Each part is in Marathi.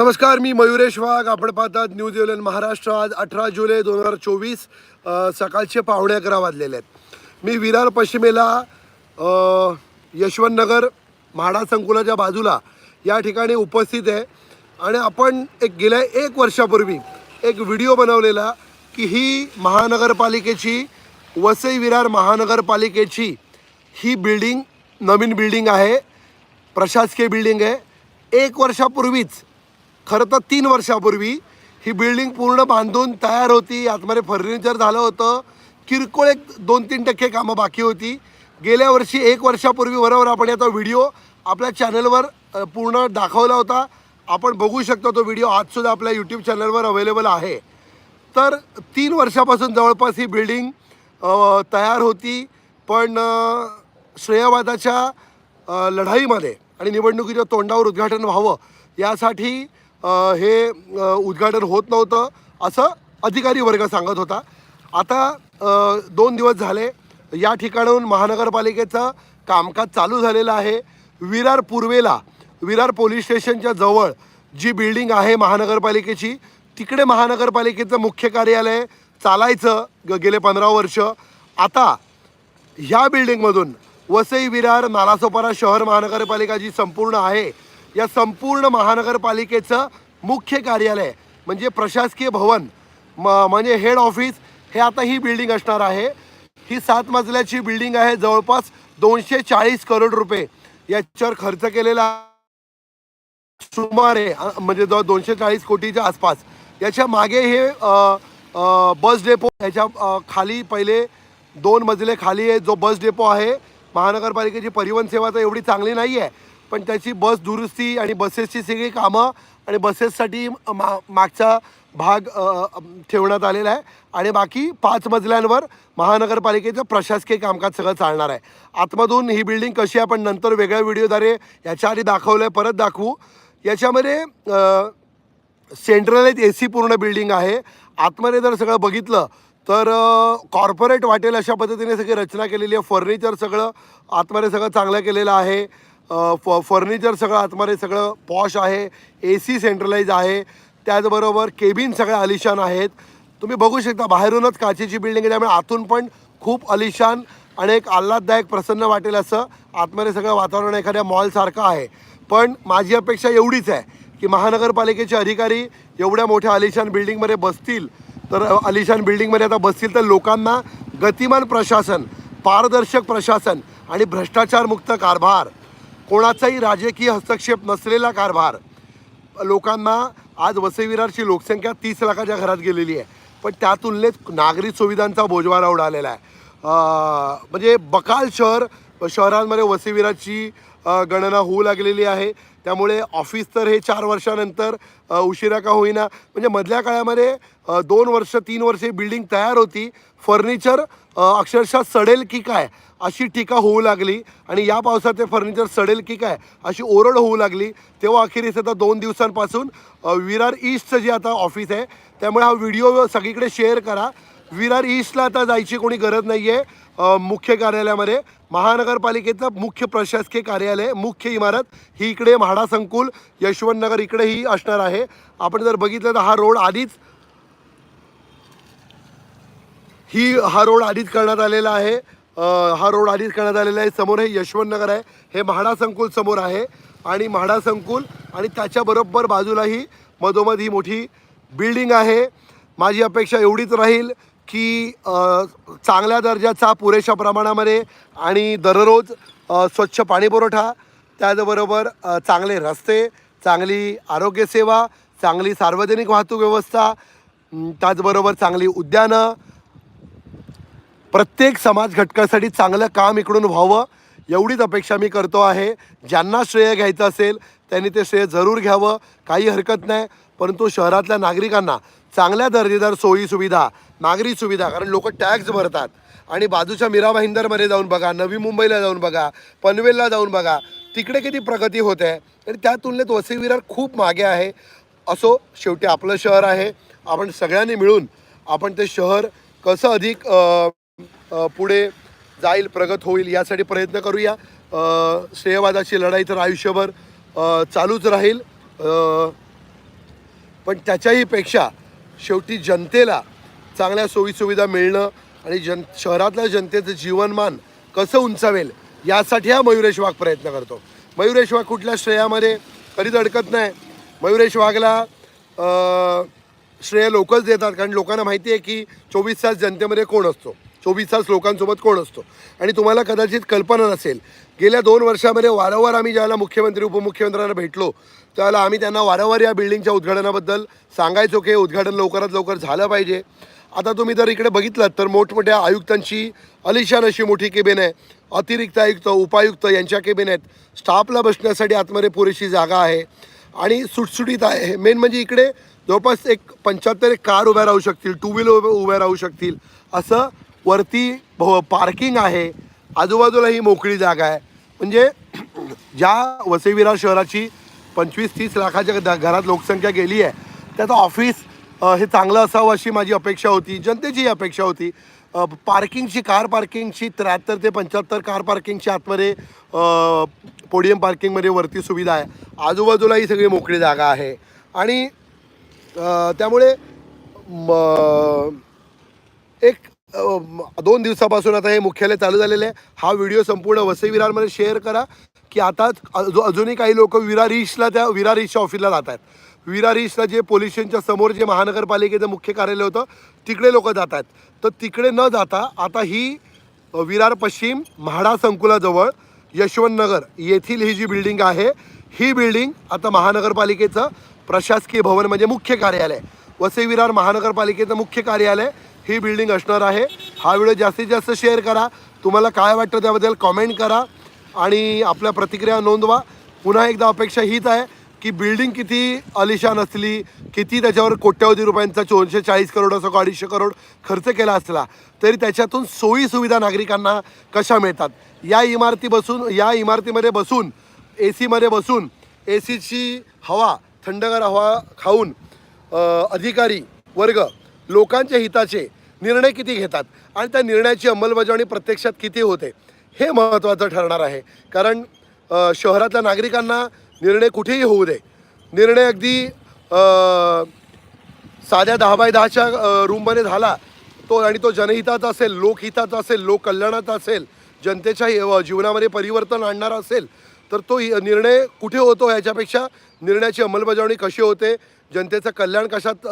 नमस्कार मी मयुरेश वाघ. आपण पाहतात न्यूज इलेव्हन महाराष्ट्र. आज अठरा जुलै दोन हजार चोवीस सकाळचे पावणे अकरा वाजलेले आहेत. मी विरार पश्चिमेला यशवंतनगर म्हाडा संकुलाच्या बाजूला या ठिकाणी उपस्थित आहे. आणि आपण एक गेल्या एक वर्षापूर्वी एक व्हिडिओ बनवलेला की ही महानगरपालिकेची वसई विरार महानगरपालिकेची ही बिल्डिंग नवीन बिल्डिंग आहे. प्रशासकीय बिल्डिंग आहे. एक वर्षापूर्वीच खरं तर तीन वर्षापूर्वी ही बिल्डिंग पूर्ण बांधून तयार होती. आतमध्ये फर्निचर झालं होतं. किरकोळ एक दोन तीन टक्के कामं बाकी होती. गेल्या वर्षी एक वर्षापूर्वी बरोबर आपण याचा व्हिडिओ आपल्या चॅनलवर पूर्ण दाखवला होता. आपण बघू शकतो तो व्हिडिओ आजसुद्धा आपल्या यूट्यूब चॅनलवर अवेलेबल आहे. तर तीन वर्षापासून जवळपास ही बिल्डिंग तयार होती. पण श्रेयवादाच्या लढाईमध्ये आणि निवडणुकीच्या तोंडावर उद्घाटन व्हावं यासाठी हे उद्घाटन होत नव्हतं असं अधिकारी वर्ग सांगत होता. आता दोन दिवस झाले या ठिकाणाहून महानगरपालिकेचं कामकाज चालू झालेलं आहे. विरार पूर्वेला विरार पोलीस स्टेशनच्या जवळ जी बिल्डिंग आहे महानगरपालिकेची तिकडे महानगरपालिकेचं मुख्य कार्यालय चालायचं ग गेले पंधरा वर्ष. आता ह्या बिल्डिंगमधून वसई विरार नालासोपारा शहर महानगरपालिका जी संपूर्ण आहे या संपूर्ण महानगरपालिकेचं मुख्य कार्यालय म्हणजे प्रशासकीय भवन म म्हणजे हेड ऑफिस हे आता ही बिल्डिंग असणार आहे. ही सात मजल्याची बिल्डिंग आहे जवळपास दोनशे चाळीस करोड रुपये. याच्यावर खर्च केलेला सुमारे म्हणजे जवळ दोनशे चाळीस कोटीच्या आसपास. याच्या मागे हे बस डेपो याच्या खाली पहिले दोन मजले खाली आहे. जो बस डेपो आहे महानगरपालिकेची परिवहन सेवा तर एवढी चांगली नाही आहे पण त्याची बस दुरुस्ती आणि बसेसची सगळी कामं आणि बसेससाठी मा मागचा भाग ठेवण्यात आलेला आहे. आणि बाकी पाच मजल्यांवर महानगरपालिकेचं प्रशासकीय कामकाज सगळं चालणार आहे. आतमधून ही बिल्डिंग कशी आहे आपण नंतर वेगळ्या व्हिडिओद्वारे याच्या आधी दाखवलं आहे परत दाखवू. याच्यामध्ये सेंट्रल सेंट्रलाइज ए सी पूर्ण बिल्डिंग आहे. आतमध्ये जर सगळं बघितलं तर कॉर्पोरेट वाटेल अशा पद्धतीने सगळी रचना केलेली आहे. फर्निचर सगळं आतमध्ये सगळं चांगलं केलेलं आहे. फ फर्निचर सगळं आतमध्ये सगळं पॉश आहे ए सी सेंट्रलाइज आहे. त्याचबरोबर केबिन सगळ्या अलिशान आहेत. तुम्ही बघू शकता बाहेरूनच काचेची बिल्डिंग आहे. त्यामुळे आतून पण खूप अलिशान आणि एक आल्हाददायक प्रसन्न वाटेल असं आतमध्ये सगळं वातावरण एखाद्या मॉलसारखं आहे. पण माझी अपेक्षा एवढीच आहे की महानगरपालिकेचे अधिकारी एवढ्या मोठ्या अलिशान बिल्डिंगमध्ये बसतील. तर अलिशान बिल्डिंगमध्ये आता बसतील तर लोकांना गतिमान प्रशासन पारदर्शक प्रशासन आणि भ्रष्टाचारमुक्त कारभार कोणाचाही राजकीय हस्तक्षेप नसलेला कारभार. लोकांना आज वसईविरारची लोकसंख्या तीस लाखाच्या घरात गेलेली आहे. पण त्या तुलनेत नागरी सुविधांचा बोजवारा उडालेला आहे. म्हणजे बकाल शहर शहरांमध्ये वसईविराची गणना होऊ लागलेली आहे. त्यामुळे ऑफिस तर हे चार वर्षानंतर उशिरा का होईना. म्हणजे मधल्या काळामध्ये दोन वर्ष तीन वर्ष ही बिल्डिंग तयार होती. फर्निचर अक्षरशः सडेल की काय अशी टीका होऊ लागली. आणि या पावसात ते फर्निचर सडेल की काय अशी ओरड होऊ लागली. तेव्हा अखेरीस आता दोन दिवसांपासून विरार ईस्टचं जे आता ऑफिस आहे. त्यामुळे हा व्हिडिओ सगळीकडे शेअर करा. विरार ईस्टला आता जायची कोणी गरज नाही आहे मुख्य कार्यालयामध्ये महानगरपालिकेचं मुख्य प्रशासकीय कार्यालय मुख्य इमारत ही इकडे म्हाडा संकुल यशवंतनगर इकडे ही असणार आहे. आपण जर बघितलं तर हा रोड आधीच ही हा रोड आधीच करण्यात आलेला आहे. हा रोड आधीच करण्यात आलेला आहे. समोर हे यशवंतनगर आहे. हे म्हाडा संकुल समोर आहे. आणि म्हाडा संकुल आणि त्याच्याबरोबर बाजूलाही मधोमध ही मोठी बिल्डिंग आहे. माझी अपेक्षा एवढीच राहील की चांगल्या दर्जाचा पुरेशा प्रमाणामध्ये आणि दररोज स्वच्छ पाणीपुरवठा त्याचबरोबर चांगले रस्ते चांगली आरोग्यसेवा चांगली सार्वजनिक वाहतूक व्यवस्था त्याचबरोबर चांगली उद्यानं. प्रत्येक समाज घटकासाठी चांगलं काम इकडून व्हावं एवढीच अपेक्षा मी करतो आहे. ज्यांना श्रेय घ्यायचं असेल त्यांनी ते श्रेय जरूर घ्यावं काही हरकत नाही. परंतु शहरातल्या नागरिकांना चांगल्या दर्जेदार सोयी सुविधा नागरी सुविधा कारण लोक टॅक्स भरतात. आणि बाजूच्या मीरा भाईंदरमध्ये जाऊन बघा नवी मुंबईला जाऊन बघा पनवेलला जाऊन बघा तिकडे किती प्रगती होत. आहे आणि त्या तुलनेत वसई विरार खूप मागे आहे. असो शेवटी आपलं शहर आहे. आपण सगळ्यांनी मिळून आपण ते शहर कसं अधिक पुढे जाईल प्रगत होईल यासाठी प्रयत्न करूया. श्रेयवादाची लढाई तर आयुष्यभर चालूच राहील. पण त्याच्याही पेक्षा शेवटी जनतेला चांगल्या सोयीसुविधा मिळणं आणि जन शहरातल्या जनतेचं जीवनमान कसं उंचावेल यासाठी हा मयुरेश वाघ प्रयत्न करतो. मयुरेश वाघ कुठल्या श्रेयामध्ये? कधीच अडकत नाही. मयुरेश वाघला श्रेय लोकच देतात कारण लोकांना माहिती आहे की चोवीस तास जनतेमध्ये कोण असतो? चोवीस तास लोकांसोबत कोण असतो? आणि तुम्हाला कदाचित कल्पना नसेल गेल्या दोन वर्षामध्ये वारंवार आम्ही ज्याला मुख्यमंत्री उपमुख्यमंत्र्यांना भेटलो त्याला आम्ही त्यांना वारंवार या बिल्डिंगच्या उद्घाटनाबद्दल सांगायचो की उद्घाटन लवकरात लवकर झालं पाहिजे. आता तुम्ही जर इकडे बघितलं तर मोठमोठ्या आयुक्तांची अलिशान अशी मोठी केबिन आहे अतिरिक्त आयुक्त उपायुक्त यांच्या केबिन आहेत. स्टाफला बसण्यासाठी आतमध्ये पुरेशी जागा आहे आणि सुटसुटीत आहे. मेन म्हणजे इकडे जवळपास एक पंच्याहत्तर एक कार उभ्या राहू शकतील टू व्हीलर उभ्या राहू शकतील असं वरती पार्किंग आहे. आजूबाजूला ही मोकळी जागा आहे. म्हणजे ज्या वसईविरा शहराची पंचवीस तीस लाखाच्या द- घरात लोकसंख्या गेली आहे त्याचं ऑफिस हे चांगलं असावं अशी माझी अपेक्षा होती. जनतेची अपेक्षा होती. पार्किंगची कार पार्किंगची त्र्याहत्तर ते पंच्याहत्तर कार पार्किंगची आतमध्ये पोडियम पार्किंगमध्ये वरती सुविधा आहे. आजूबाजूला ही सगळी मोकळी जागा आहे. आणि त्यामुळे म- एक दोन दिवसापासून आता हे मुख्यालय चालू झालेलं आहे. हा व्हिडिओ संपूर्ण वसई विरारमध्ये शेअर करा की आता अजू अजूनही काही लोक विरार ईशला त्या विरार ईशच्या ऑफिसला जात आहेत विरार ईस्टला जे पोलीस समोर जे महानगरपालिकेचं मुख्य कार्यालय होतं तिकडे लोक जात आहेत तर तिकडे न जाता आता ही विरार पश्चिम म्हाडा संकुलाजवळ यशवंत नगर येथील ही जी बिल्डिंग आहे ही बिल्डिंग आता महानगरपालिकेचं प्रशासकीय भवन म्हणजे मुख्य कार्यालय. वसई विरार महानगरपालिकेचं मुख्य कार्यालय ही बिल्डिंग असणार आहे. हा व्हिडिओ जास्तीत जास्त शेअर करा. तुम्हाला काय वाटतं त्याबद्दल कॉमेंट करा आणि आपल्या प्रतिक्रिया नोंदवा. पुन्हा एकदा अपेक्षा हीच आहे की बिल्डिंग किती अलिशान असली किती त्याच्यावर कोट्यावधी रुपयांचा दोनशे चाळीस करोड असं अडीचशे करोड खर्च केला असला तरी त्याच्यातून सोयी सुविधा नागरिकांना कशा मिळतात? या इमारती बसून या इमारतीमध्ये बसून ए सीमध्ये बसून ए सीची हवा थंडगार हवा खाऊन अधिकारी वर्ग लोकांच्या हिताचे निर्णय किती घेतात आणि त्या निर्णयाची अंमलबजावणी प्रत्यक्षात किती होते हे महत्त्वाचं ठरणार आहे. कारण शहरातल्या नागरिकांना निर्णय कुठेही होऊ दे. निर्णय अगदी साध्या दहा बाय दहाच्या रूममध्ये झाला तो आणि तो जनहिताचा असेल लोकहिताचा असेल लोककल्याणाचा असेल जनतेच्या जीवनामध्ये परिवर्तन आणणारा असेल तर तो निर्णय कुठे होतो ह्याच्यापेक्षा निर्णयाची अंमलबजावणी कशी होते जनतेचं कल्याण कशात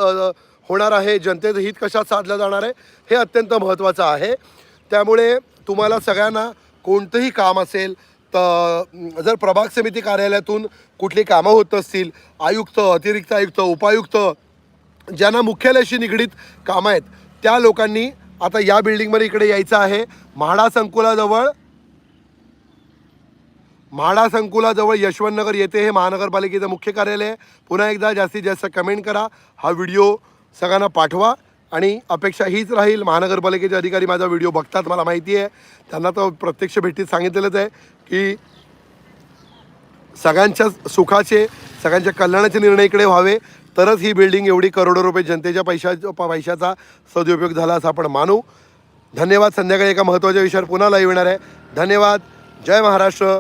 होणार आहे जनतेचं हित कशात साधलं जाणार आहे हे अत्यंत महत्त्वाचं आहे. त्यामुळे तुम्हाला सगळ्यांना कोणतंही काम असेल तर जर प्रभाग समिती कार्यालयातून कुठली कामं होत असतील आयुक्त अतिरिक्त आयुक्त उपायुक्त ज्यांना मुख्यालयाशी निगडीत कामं आहेत त्या लोकांनी आता या बिल्डिंगमध्ये इकडे यायचं आहे. म्हाडा संकुलाजवळ म्हाडा संकुलाजवळ यशवंतनगर येथे हे महानगरपालिकेचं मुख्य कार्यालय आहे. पुन्हा एकदा जास्तीत जास्त कमेंट करा. हा व्हिडिओ सगळ्यांना पाठवा आणि अपेक्षा हीच राहील. महानगरपालिकेचे अधिकारी माझा व्हिडिओ बघतात मला माहिती आहे. त्यांना तर प्रत्यक्ष भेटीत सांगितलेलंच आहे की सगळ्यांच्या सुखाचे सगळ्यांच्या कल्याणाचे निर्णय इकडे व्हावे. तरच ही बिल्डिंग एवढी करोडो रुपये जनतेच्या पैशा पैशाचा सदुपयोग झाला असं आपण मानू. धन्यवाद. संध्याकाळी एका महत्त्वाच्या विषयावर पुन्हा लाईव्ह येणार आहे. धन्यवाद. जय महाराष्ट्र.